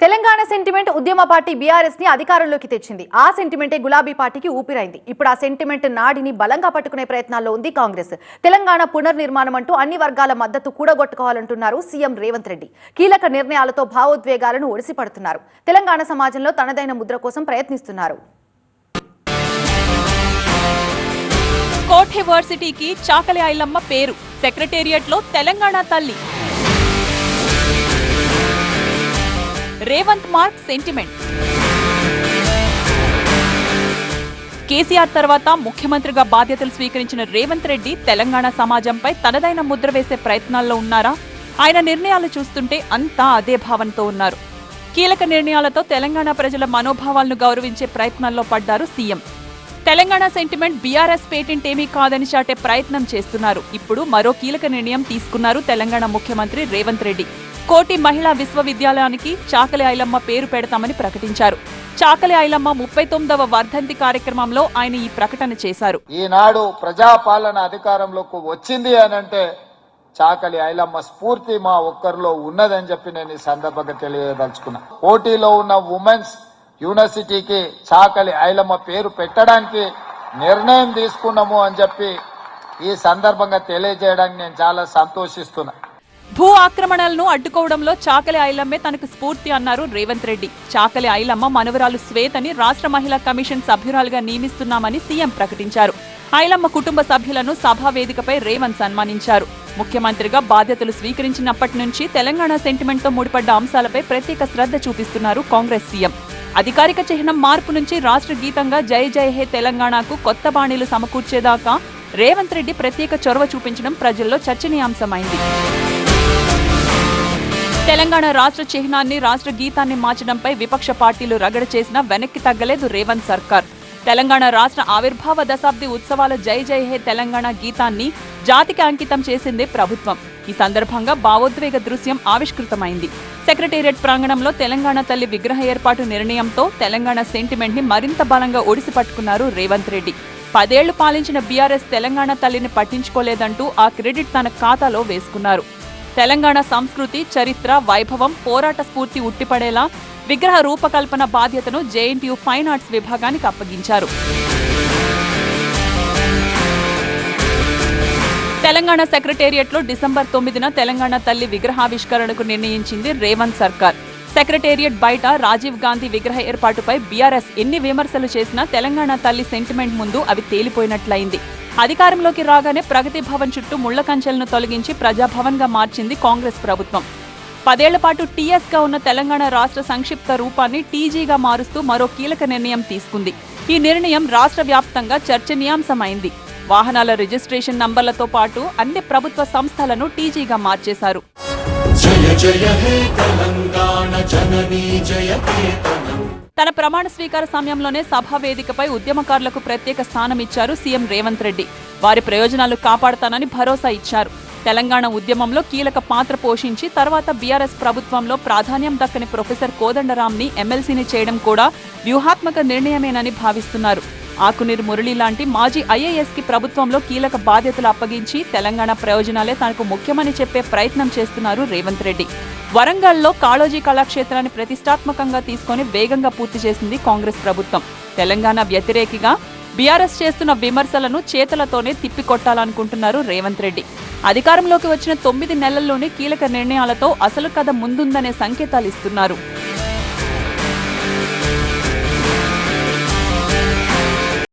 Telangana sentiment ఉద్యమ party బీఆర్ఎస్ని అధికారంలోకి తెచ్చింది. ఆ సెంటిమెంటే గులాబీ పార్టీకి ఊపిరైంది ఇప్పుడు ఆ సెంటిమెంట్ నాడిని బలంగా పట్టుకునే ప్రయత్నాల్లో ఉంది కాంగ్రెస్. తెలంగాణ పునర్నిర్మాణం అంటూ అన్ని వర్గాల మద్దతు కూడగొట్టుకోవాలంటున్నారు సీఎం రేవంత్ రెడ్డి. కీలక నిర్ణయాలతో భావోద్వేగాలను ఒడిసిపడుతున్నారు. తెలంగాణ సమాజంలో తనదైన ముద్ర కోసం ప్రయత్నిస్తున్నారు. కోఠే చాకలి ఐలమ్మ పేరు. సెక్రటేరియట్లో తెలంగాణ తల్లి. రేవంత్ మార్క్ సెంటిమెంట్ కేసీఆర్ తర్వాత ముఖ్యమంత్రిగా బాధ్యతలు స్వీకరించిన రేవంత్ రెడ్డి తెలంగాణ సమాజంపై తనదైన ముద్ర వేసే ప్రయత్నాల్లో ఉన్నారా? ఆయన నిర్ణయాలు చూస్తుంటే అంతా అదే భావంతో ఉన్నారు. కీలక నిర్ణయాలతో తెలంగాణ ప్రజల మనోభావాలను గౌరవించే ప్రయత్నాల్లో పడ్డారు CM. Telangana sentiment BRS patent ఏమీ కాదని చాటే ప్రయత్నం చేస్తున్నారు. ఇప్పుడు మరో కీలక నిర్ణయం తీసుకున్నారు తెలంగాణ ముఖ్యమంత్రి రేవంత్ రెడ్డి. కోటి మహిళా విశ్వవిద్యాలయానికి చాకలి ఐలమ్మ పేరు పెడతామని ప్రకటించారు. చాకలి ఐలమ్మ ముప్పై తొమ్మిదవ వర్ధంతి కార్యక్రమంలో ఆయన ఈ ప్రకటన చేశారు. ఈనాడు ప్రజాపాలన అధికారంలోకి వచ్చింది అని అంటే చాకలి ఐలమ్మ స్ఫూర్తి మా ఒక్కరిలో ఉన్నదని చెప్పి నేను ఈ సందర్భంగా తెలియదలుచుకున్నా. పోటీలో ఉన్న ఉమెన్స్ యూనివర్సిటీకి చాకలి ఐలమ్మ పేరు పెట్టడానికి నిర్ణయం తీసుకున్నాము అని చెప్పి ఈ సందర్భంగా తెలియజేయడానికి నేను చాలా సంతోషిస్తున్నా. భూ ఆక్రమణలను అడ్డుకోవడంలో చాకలి ఐలమ్మే తనకు స్ఫూర్తి అన్నారు రేవంత్ రెడ్డి. చాకలి ఐలమ్మ మనవరాలు శ్వేతని రాష్ట్ర మహిళా కమిషన్ సభ్యురాలుగా నియమిస్తున్నామని సీఎం ప్రకటించారు. ఐలమ్మ కుటుంబ సభ్యులను సభా వేదికపై రేవంత్ సన్మానించారు. ముఖ్యమంత్రిగా బాధ్యతలు స్వీకరించినప్పటి నుంచి తెలంగాణ సెంటిమెంట్తో ముడిపడ్డ అంశాలపై ప్రత్యేక శ్రద్ధ చూపిస్తున్నారు కాంగ్రెస్ సీఎం. అధికారిక చిహ్నం మార్పు నుంచి రాష్ట్ర గీతంగా జై జై హే తెలంగాణకు కొత్త బాణీలు సమకూర్చేదాకా రేవంత్ రెడ్డి ప్రత్యేక చొరవ చూపించడం ప్రజల్లో చర్చనీయాంశమైంది. తెలంగాణ రాష్ట్ర చిహ్నాన్ని రాష్ట్ర గీతాన్ని మార్చడంపై విపక్ష పార్టీలు రగడ చేసినా వెనక్కి తగ్గలేదు రేవంత్ సర్కార్. తెలంగాణ రాష్ట్ర ఆవిర్భావ దశాబ్ది ఉత్సవాల జై జై హే తెలంగాణ గీతాన్ని జాతికి అంకితం చేసిందే ప్రభుత్వం. ఈ సందర్భంగా భావోద్వేగ దృశ్యం ఆవిష్కృతమైంది. సెక్రటేరియట్ ప్రాంగణంలో తెలంగాణ తల్లి విగ్రహ ఏర్పాటు నిర్ణయంతో తెలంగాణ సెంటిమెంట్ని మరింత బలంగా ఒడిసి పట్టుకున్నారు రేవంత్ రెడ్డి. పదేళ్ళు పాలించిన బీఆర్ఎస్ తెలంగాణ తల్లిని పట్టించుకోలేదంటూ ఆ క్రెడిట్ తన ఖాతాలో వేసుకున్నారు. తెలంగాణ సంస్కృతి చరిత్ర వైభవం పోరాట స్ఫూర్తి ఉట్టిపడేలా విగ్రహ రూపకల్పన బాధ్యతను జేఎన్టీయూ ఫైన్ ఆర్ట్స్ విభాగానికి అప్పగించారు. తెలంగాణ సెక్రటేరియట్లో డిసెంబర్ తొమ్మిదిన తెలంగాణ తల్లి విగ్రహావిష్కరణకు నిర్ణయించింది రేవంత్ సర్కార్. సెక్రటేరియట్ బయట రాజీవ్ గాంధీ విగ్రహ ఏర్పాటుపై బీఆర్ఎస్ ఎన్ని విమర్శలు చేసినా తెలంగాణ తల్లి సెంటిమెంట్ ముందు అవి తేలిపోయినట్లయింది. అధికారంలోకి రాగానే ప్రగతి భవన్ చుట్టూ ముళ్ళ కంచెలను తొలగించి ప్రజాభవన్గా మార్చింది కాంగ్రెస్ ప్రభుత్వం. పదేళ్ళ పాటు టీఎస్గా ఉన్న తెలంగాణ రాష్ట్ర సంక్షిప్త రూపాన్ని టీజీగా మారుస్తూ మరో కీలక నిర్ణయం తీసుకుంది. ఈ నిర్ణయం రాష్ట్ర వ్యాప్తంగా చర్చనీయాంశమైంది. వాహనాల రిజిస్ట్రేషన్ నంబర్లతో పాటు అన్ని ప్రభుత్వ సంస్థలను టీజీగా మార్చేశారు. జయ జయ హే తెలంగాణ జననీ జయ తన ప్రమాణ స్వీకార సమయంలోనే సభా వేదికపై ఉద్యమకారులకు ప్రత్యేక స్థానం ఇచ్చారు సీఎం రేవంత్ రెడ్డి. వారి ప్రయోజనాలు కాపాడతానని భరోసా ఇచ్చారు. తెలంగాణ ఉద్యమంలో కీలక పాత్ర పోషించి తర్వాత బీఆర్ఎస్ ప్రభుత్వంలో ప్రాధాన్యం దక్కని ప్రొఫెసర్ కోదండరాంని ఎమ్మెల్సీని చేయడం కూడా వ్యూహాత్మక నిర్ణయమేనని భావిస్తున్నారు. ఆకునీరు మురళి లాంటి మాజీ ఐఏఎస్కి ప్రభుత్వంలో కీలక బాధ్యతలు అప్పగించి తెలంగాణ ప్రయోజనాలే తనకు ముఖ్యమని చెప్పే ప్రయత్నం చేస్తున్నారు రేవంత్ రెడ్డి. వరంగల్లో కాళోజీ కళాక్షేత్రాన్ని ప్రతిష్టాత్మకంగా తీసుకొని వేగంగా పూర్తి చేసింది కాంగ్రెస్ ప్రభుత్వం. తెలంగాణ వ్యతిరేకిగా బీఆర్ఎస్ చేస్తున్న విమర్శలను చేతలతోనే తిప్పికొట్టాలనుకుంటున్నారు రేవంత్ రెడ్డి. అధికారంలోకి వచ్చిన తొమ్మిది నెలల్లోనే కీలక నిర్ణయాలతో అసలు కథ ముందుందనే సంకేతాలు ఇస్తున్నారు.